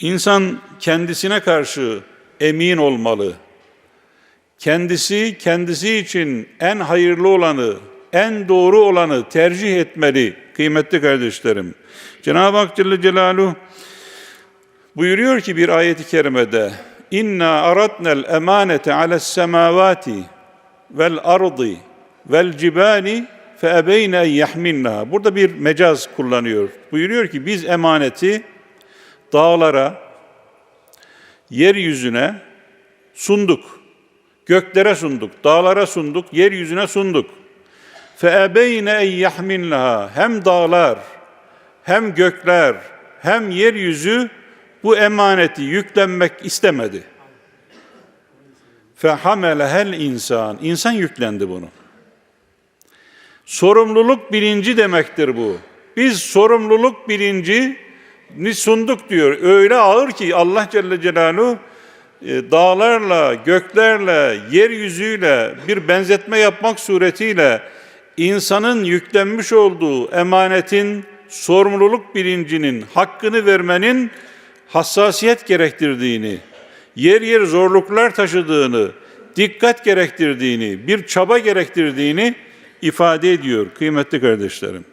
İnsan kendisine karşı emin olmalı. Kendisi kendisi için en hayırlı olanı, en doğru olanı tercih etmeli kıymetli kardeşlerim. Cenab-ı Hak Celle Celaluhu buyuruyor ki bir ayeti kerimede İnna aradnel emanete ales semavati vel ardı vel cibali fe ebeyne en yahminnaha. Burada bir mecaz kullanıyor. Buyuruyor ki biz emaneti dağlara, yeryüzüne sunduk. Göklere sunduk, dağlara sunduk, yeryüzüne sunduk. Ebeyne en yahminnaha. Hem dağlar, hem gökler, hem yeryüzü bu emaneti yüklenmek istemedi. Hamelehel insan. İnsan yüklendi bunu. Sorumluluk bilinci demektir bu. Biz sorumluluk bilinci ni sunduk diyor. Öyle ağır ki Allah Celle Celaluhu e, dağlarla, göklerle, yeryüzüyle bir benzetme yapmak suretiyle insanın yüklenmiş olduğu emanetin, sorumluluk bilincinin hakkını vermenin hassasiyet gerektirdiğini, yer yer zorluklar taşıdığını, dikkat gerektirdiğini, bir çaba gerektirdiğini ifade ediyor kıymetli kardeşlerim.